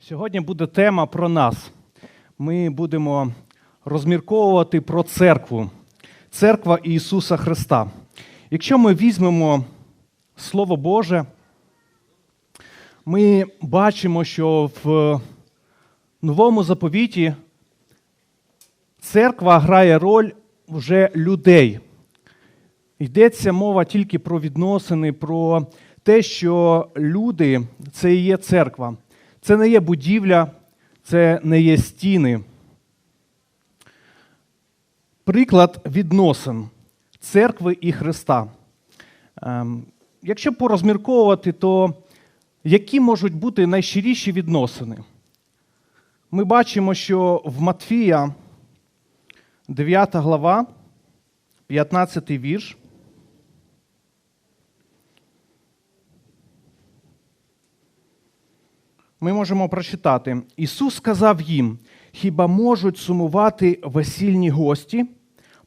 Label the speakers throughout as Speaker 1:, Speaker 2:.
Speaker 1: Сьогодні буде тема про нас. Ми будемо розмірковувати про церкву, церква Ісуса Христа. Якщо ми візьмемо Слово Боже, ми бачимо, що в новому заповіті церква грає роль вже людей. Йдеться мова тільки про відносини, про те, що люди це і є церква. Це не є будівля, це не є стіни. Приклад відносин церкви і Христа. Ем, Якщо порозмірковувати, то які можуть бути найщиріші відносини? Ми бачимо, що в Матфія 9 глава, 15 вірш. Ми можемо прочитати. Ісус сказав їм: хіба можуть сумувати весільні гості,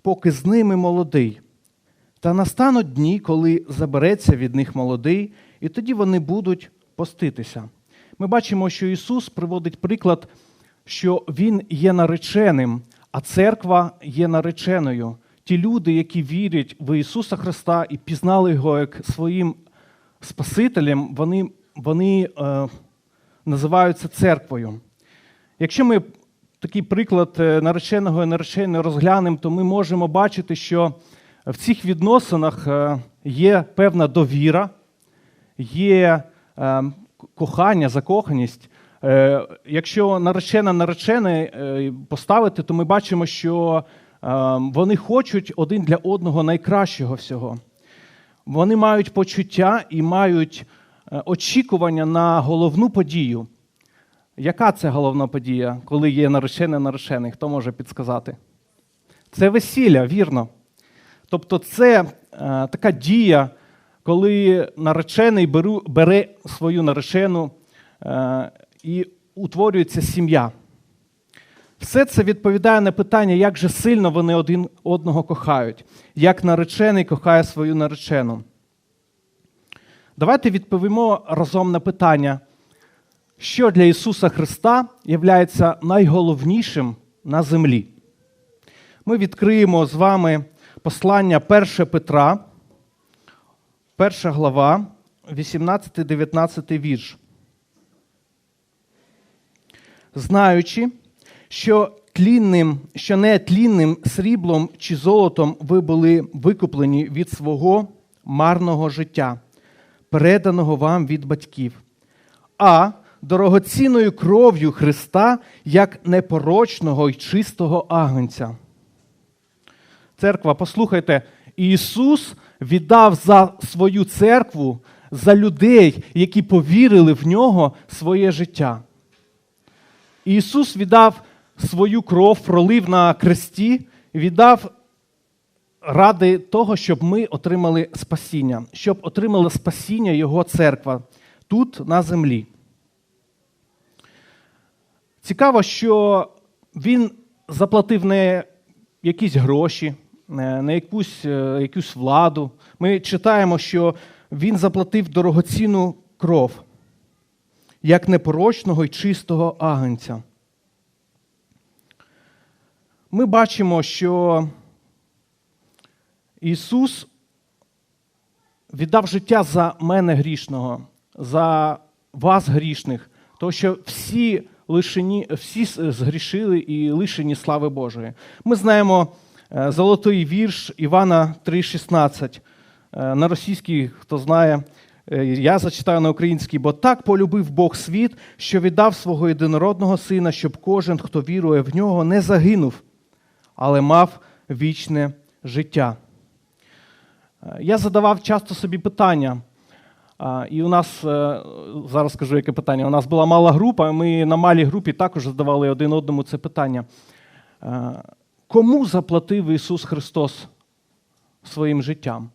Speaker 1: поки з ними молодий? Та настануть дні, коли забереться від них молодий, і тоді вони будуть поститися. Ми бачимо, що Ісус приводить приклад, що Він є нареченим, а церква є нареченою. Ті люди, які вірять в Ісуса Христа і пізнали Його як своїм Спасителем, вони, вони е, називаються церквою. Якщо ми такий приклад е, нареченого і нареченої розглянемо, то ми можемо бачити, що в цих відносинах е, є певна довіра, є е, кохання, закоханість. Якщо наречена наречений е, поставити, то ми бачимо, що вони хочуть один для одного найкращого всього. Вони мають почуття і мають очікування на головну подію. Яка це головна подія, коли є наречений наречений? Хто може підсказати? Це весілля, вірно. Тобто, це е, така дія, коли наречений беру, бере свою наречену е, і утворюється сім'я. Все це відповідає на питання, як же сильно вони один одного кохають, як наречений кохає свою наречену. Давайте відповімо разом на питання, що для Ісуса Христа є найголовнішим на землі. Ми відкриємо з вами послання 1 Петра, 1 глава, 18-19 вірш. Знаючи, що тлінним, що не тлінним сріблом чи золотом ви були викуплені від свого марного життя, переданого вам від батьків, а дорогоцінною кров'ю Христа як непорочного й чистого агнця. Церква, послухайте, Ісус віддав за свою церкву, за людей, які повірили в нього своє життя. Ісус віддав свою кров, пролив на кресті, віддав ради того, щоб ми отримали спасіння, щоб отримала спасіння Його церква тут, на землі. Цікаво, що Він заплатив не якісь гроші, не якусь, якусь владу. Ми читаємо, що Він заплатив дорогоцінну кров як непорочного і чистого агнця. Ми бачимо, що Ісус віддав життя за мене грішного, за вас грішних, тому що всі лишені, всі згрішили і лишені слави Божої. Ми знаємо золотий вірш Івана 3,16. На російській, хто знає, я зачитаю на українській, бо так полюбив Бог світ, що віддав свого єдинородного сина, щоб кожен, хто вірує в нього, не загинув, але мав вічне життя. Я задавав часто собі питання. І у нас зараз скажу, яке питання. У нас була мала група, ми на малій групі також задавали один одному це питання. Кому заплатив Ісус Христос своїм життям?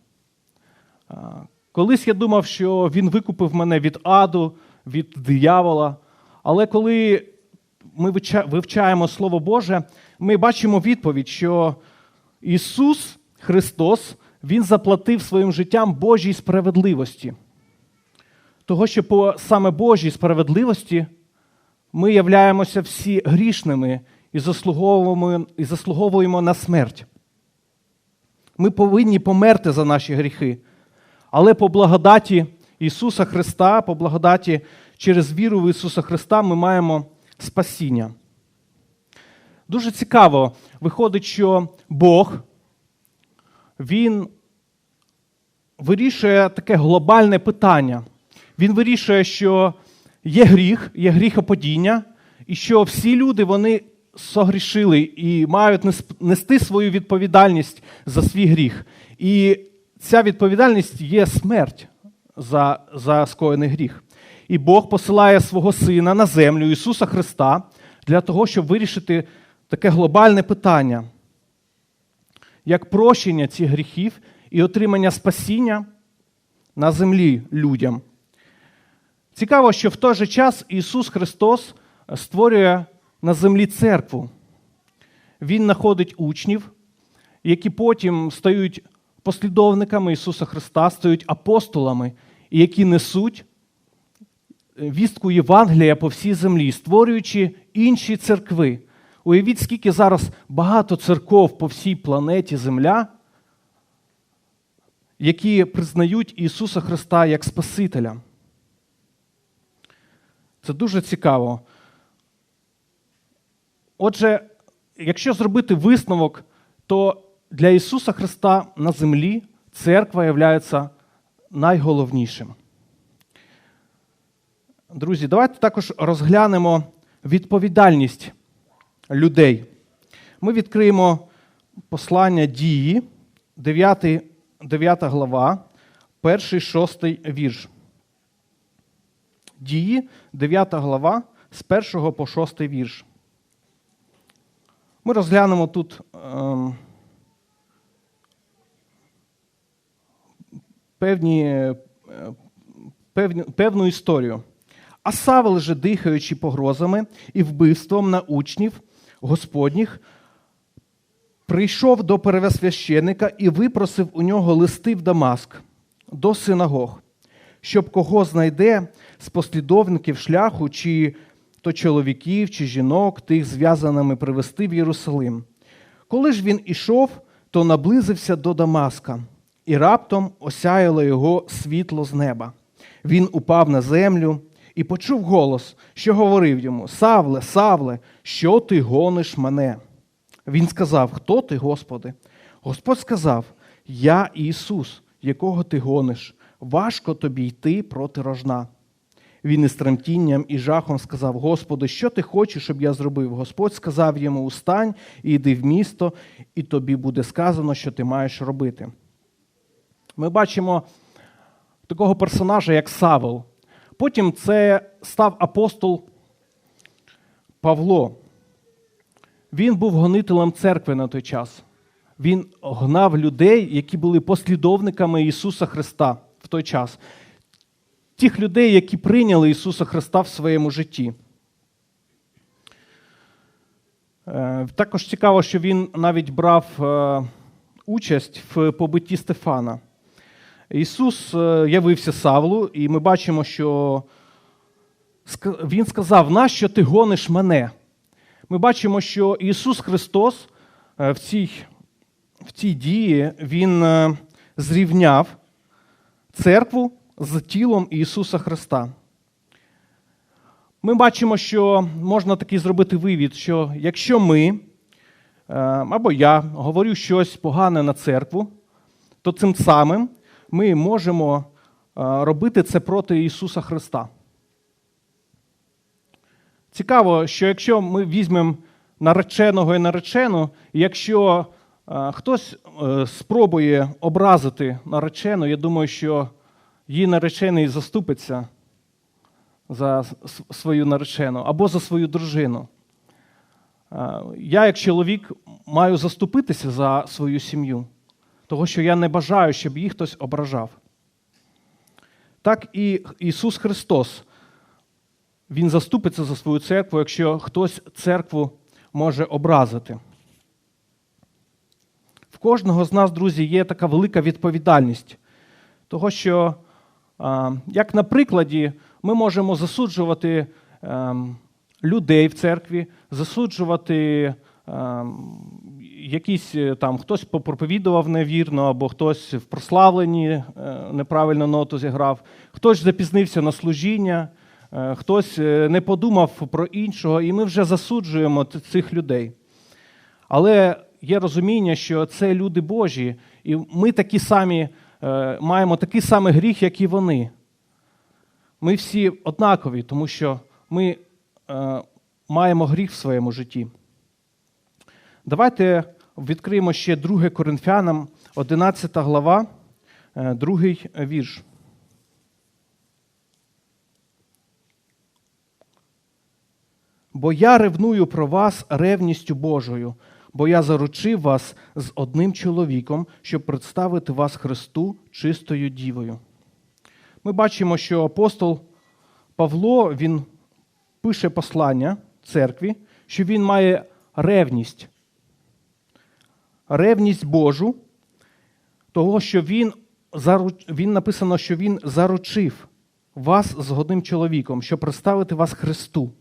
Speaker 1: Колись я думав, що Він викупив мене від аду, від диявола. Але коли ми вивчаємо Слово Боже, ми бачимо відповідь, що Ісус Христос Він заплатив своїм життям Божій справедливості. Того, що по саме Божій справедливості ми являємося всі грішними і заслуговуємо, і заслуговуємо на смерть. Ми повинні померти за наші гріхи. Але по благодаті Ісуса Христа, по благодаті через віру в Ісуса Христа ми маємо спасіння. Дуже цікаво виходить, що Бог, Він вирішує таке глобальне питання. Він вирішує, що є гріх, є гріхопадіння, і що всі люди вони согрішили і мають нести свою відповідальність за свій гріх. І ця відповідальність є смерть за, за скоєний гріх. І Бог посилає свого Сина на землю Ісуса Христа для того, щоб вирішити таке глобальне питання, як прощення цих гріхів і отримання спасіння на землі людям. Цікаво, що в той же час Ісус Христос створює на землі церкву. Він знаходить учнів, які потім стають послідовниками Ісуса Христа, стають апостолами, які несуть вістку Євангелія по всій землі, створюючи інші церкви. Уявіть, скільки зараз багато церков по всій планеті Земля, які признають Ісуса Христа як Спасителя. Це дуже цікаво. Отже, якщо зробити висновок, то для Ісуса Христа на землі церква є найголовнішим. Друзі, давайте також розглянемо відповідальність людей. Ми відкриємо послання дії, 9 9 глава, 1, 6 вірш. Дії, 9 глава, з 1 по 6 вірш. Ми розглянемо тут ем, певні, е, певні, певну історію. А Савел же, дихаючи погрозами і вбивством на учнів Господніх, прийшов до первосвященика і випросив у нього листи в Дамаск до синагог, щоб кого знайде з послідовників шляху, чи то чоловіків, чи жінок, тих зв'язаними привести в Єрусалим. Коли ж він ішов, то наблизився до Дамаска, і раптом осяяло його світло з неба. Він упав на землю і почув голос, що говорив йому: Савле, Савле, що ти гониш мене? Він сказав: Хто ти, Господи? Господь сказав: Я Ісус, якого ти гониш, важко тобі йти проти рожна. Він із тремтінням і жахом сказав: Господи, що ти хочеш, щоб я зробив? Господь сказав йому: Устань і йди в місто, і тобі буде сказано, що ти маєш робити. Ми бачимо такого персонажа, як Савел. Потім це став апостол Павло. Він був гонителем церкви на той час. Він гнав людей, які були послідовниками Ісуса Христа в той час. Тих людей, які прийняли Ісуса Христа в своєму житті. Е, також цікаво, що він навіть брав е, участь в побитті Стефана. Ісус е, явився Савлу, і ми бачимо, що Він сказав, нащо ти гониш мене? Ми бачимо, що Ісус Христос е, в цій в цій дії Він е, зрівняв церкву з тілом Ісуса Христа. Ми бачимо, що можна такий зробити вивід, що якщо ми або я говорю щось погане на церкву, то цим самим ми можемо робити це проти Ісуса Христа. Цікаво, що якщо ми візьмемо нареченого і наречену, якщо хтось е, спробує образити наречену, я думаю, що її наречений заступиться за свою наречену або за свою дружину. Я, як чоловік, маю заступитися за свою сім'ю того, що я не бажаю, щоб їх хтось ображав. Так і Ісус Христос, Він заступиться за свою церкву, якщо хтось церкву може образити. В кожного з нас, друзі, є така велика відповідальність, того, що, як на прикладі, ми можемо засуджувати ем, людей в церкві, засуджувати е, якісь е, там хтось попроповідував невірно, або хтось в прославленні е, неправильно ноту зіграв, хтось запізнився на служіння, хтось е, не подумав про іншого, і ми вже засуджуємо цих людей. Але є розуміння, що це люди Божі, і ми такі самі е, маємо такий самий гріх, як і вони. Ми всі однакові, тому що ми е, маємо гріх в своєму житті. Давайте відкриємо ще 2 Коринфянам, 11 глава, е, другий вірш. Бо я ревную про вас ревністю Божою, бо я заручив вас з одним чоловіком, щоб представити вас Христу чистою дівою. Ми бачимо, що апостол Павло він пише послання церкві, що він має ревність. Ревність Божу, того, що він, він написано, що він заручив вас з одним чоловіком, щоб представити вас Христу.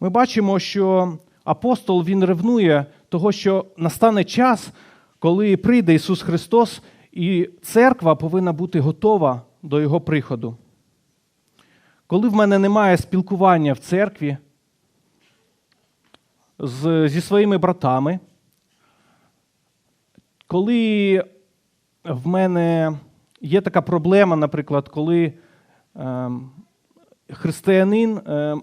Speaker 1: Ми бачимо, що апостол він ревнує того, що настане час, коли прийде Ісус Христос, і церква повинна бути готова до Його приходу. Коли в мене немає спілкування в церкві з, зі своїми братами, коли в мене є така проблема, наприклад, коли ем, християнин о-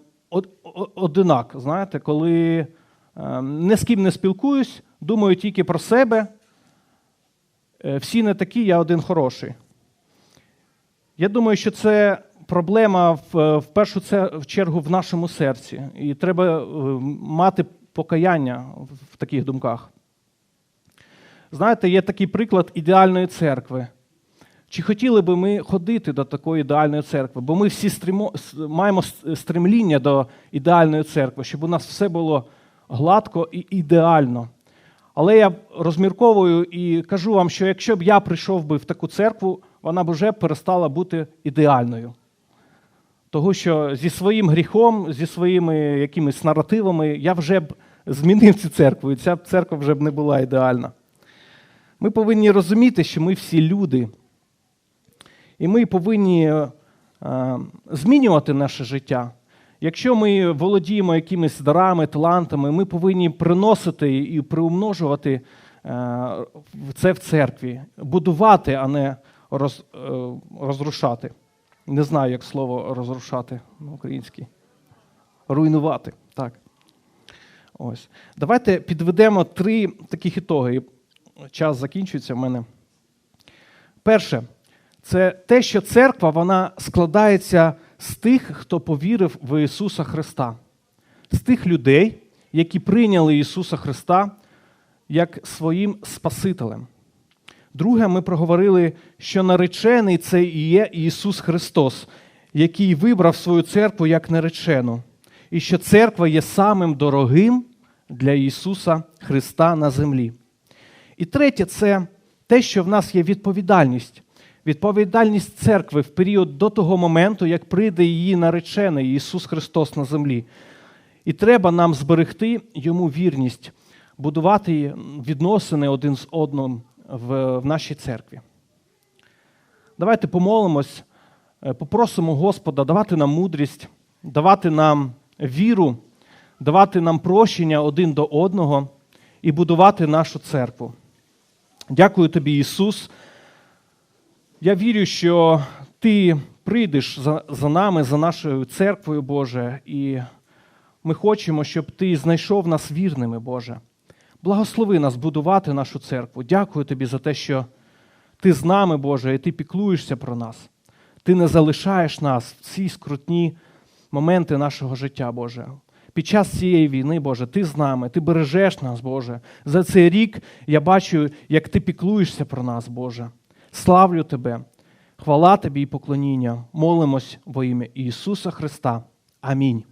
Speaker 1: одинак, знаєте, коли ем, ні з ким не спілкуюсь, думаю тільки про себе, е, всі не такі, я один хороший. Я думаю, що це проблема в, в першу чергу в нашому серці. І треба е, мати покаяння в таких думках. Знаєте, є такий приклад ідеальної церкви. Чи хотіли би ми ходити до такої ідеальної церкви? Бо ми всі стримо, маємо стремління до ідеальної церкви, щоб у нас все було гладко і ідеально. Але я розмірковую і кажу вам, що якщо б я прийшов би в таку церкву, вона б вже перестала бути ідеальною. Того, що зі своїм гріхом, зі своїми якимись наративами я вже б змінив цю церкву, і ця церква вже б не була ідеальна. Ми повинні розуміти, що ми всі люди. І ми повинні е, змінювати наше життя. Якщо ми володіємо якимись дарами, талантами, ми повинні приносити і приумножувати е, це в церкві, будувати, а не роз, е, розрушати. Не знаю, як слово розрушати на українській. Руйнувати. Так. Ось. Давайте підведемо три таких ітоги. Час закінчується в мене. Перше, це те, що церква вона складається з тих, хто повірив в Ісуса Христа, з тих людей, які прийняли Ісуса Христа як своїм Спасителем. Друге, ми проговорили, що наречений це і є Ісус Христос, який вибрав свою церкву як наречену, і що церква є самим дорогим для Ісуса Христа на землі. І третє, це те, що в нас є відповідальність. Відповідальність церкви в період до того моменту, як прийде її наречений Ісус Христос на землі. І треба нам зберегти йому вірність, будувати відносини один з одним в, нашій церкві. Давайте помолимось, е, попросимо Господа давати нам мудрість, давати нам віру, давати нам прощення один до одного і будувати нашу церкву. Дякую тобі, Ісус. Я вірю, що Ти прийдеш за, за нами, за нашою церквою, Боже, і ми хочемо, щоб Ти знайшов нас вірними, Боже. Благослови нас будувати нашу церкву. Дякую тобі за те, що ти з нами, Боже, і ти піклуєшся про нас. Ти не залишаєш нас в ці скрутні моменти нашого життя, Боже. Під час цієї війни, Боже, ти з нами, ти бережеш нас, Боже. За цей рік я бачу, як ти піклуєшся про нас, Боже. Славлю Тебе, хвала Тобі і поклоніння. Молимось во ім'я Ісуса Христа. Амінь.